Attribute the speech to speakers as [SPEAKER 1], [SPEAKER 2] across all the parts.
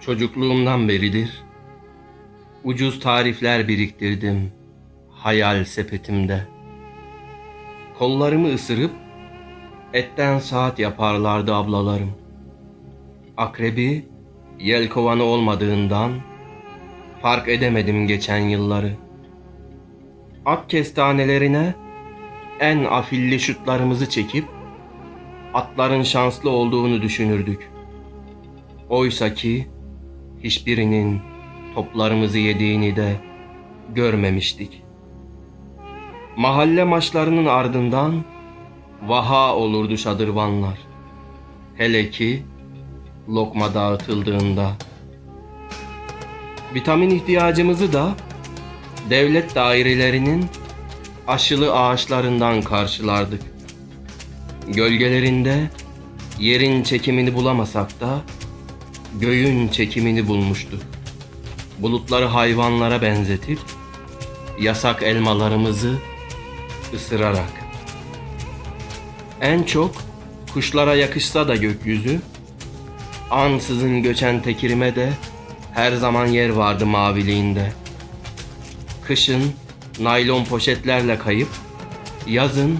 [SPEAKER 1] Çocukluğumdan beridir ucuz tarifler biriktirdim hayal sepetimde. Kollarımı ısırıp etten saat yaparlardı ablalarım. Akrebi yelkovanı olmadığından fark edemedim geçen yılları. Ak kestanelerine en afilli şutlarımızı çekip atların şanslı olduğunu düşünürdük. Oysa ki hiçbirinin toplarımızı yediğini de görmemiştik. Mahalle maçlarının ardından vaha olurdu şadırvanlar. Hele ki lokma dağıtıldığında. Vitamin ihtiyacımızı da devlet dairelerinin aşılı ağaçlarından karşılardık. Gölgelerinde yerin çekimini bulamasak da göğün çekimini bulmuştuk. Bulutları hayvanlara benzetip yasak elmalarımızı ısırarak. En çok kuşlara yakışsa da gökyüzü, ansızın göçen tekirime de her zaman yer vardı maviliğinde. Kışın naylon poşetlerle kayıp, yazın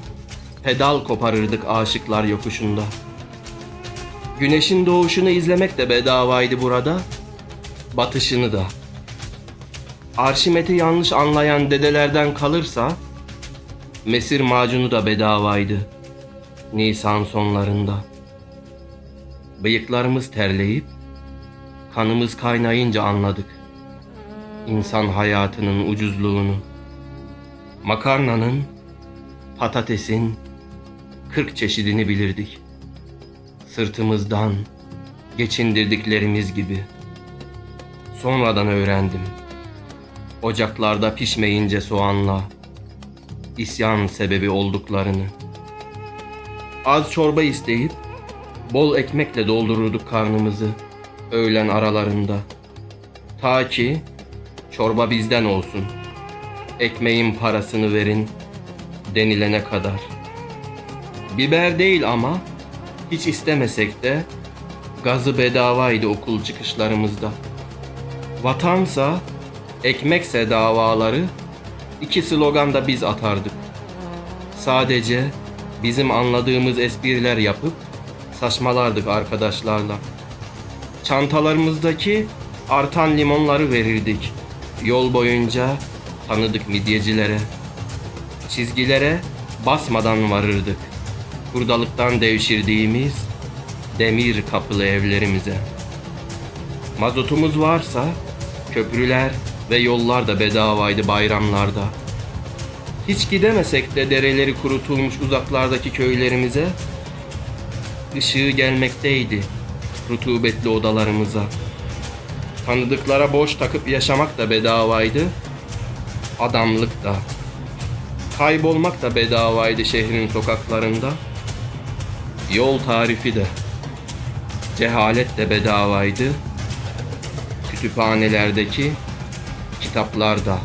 [SPEAKER 1] pedal koparırdık aşıklar yokuşunda. Güneşin doğuşunu izlemek de bedavaydı burada, batışını da. Arşimet'i yanlış anlayan dedelerden kalırsa, mesir macunu da bedavaydı. Nisan sonlarında. Bıyıklarımız terleyip, kanımız kaynayınca anladık. İnsan hayatının ucuzluğunu. Makarnanın, patatesin, kırk çeşidini bilirdik. Sırtımızdan geçindirdiklerimiz gibi. Sonradan öğrendim. Ocaklarda pişmeyince soğanla isyan sebebi olduklarını. Az çorba isteyip bol ekmekle doldururduk karnımızı öğlen aralarında. Ta ki çorba bizden olsun. Ekmeğin parasını verin denilene kadar. Biber değil ama hiç istemesek de gazı bedavaydı okul çıkışlarımızda. Vatansa, ekmekse davaları iki slogan da biz atardık. Sadece bizim anladığımız espriler yapıp saçmalardık arkadaşlarla. Çantalarımızdaki artan limonları verirdik. Yol boyunca tanıdık midyecilere. Çizgilere basmadan varırdık. Hurdalıktan devşirdiğimiz demir kapılı evlerimize. Mazotumuz varsa köprüler ve yollar da bedavaydı bayramlarda. Hiç gidemesek de dereleri kurutulmuş uzaklardaki köylerimize ışığı gelmekteydi rutubetli odalarımıza. Tanıdıklara boş takıp yaşamak da bedavaydı. Adamlık da. Kaybolmak da bedavaydı şehrin sokaklarında. Yol tarifi de. Cehalet de bedavaydı. Kütüphanelerdeki kitaplar da.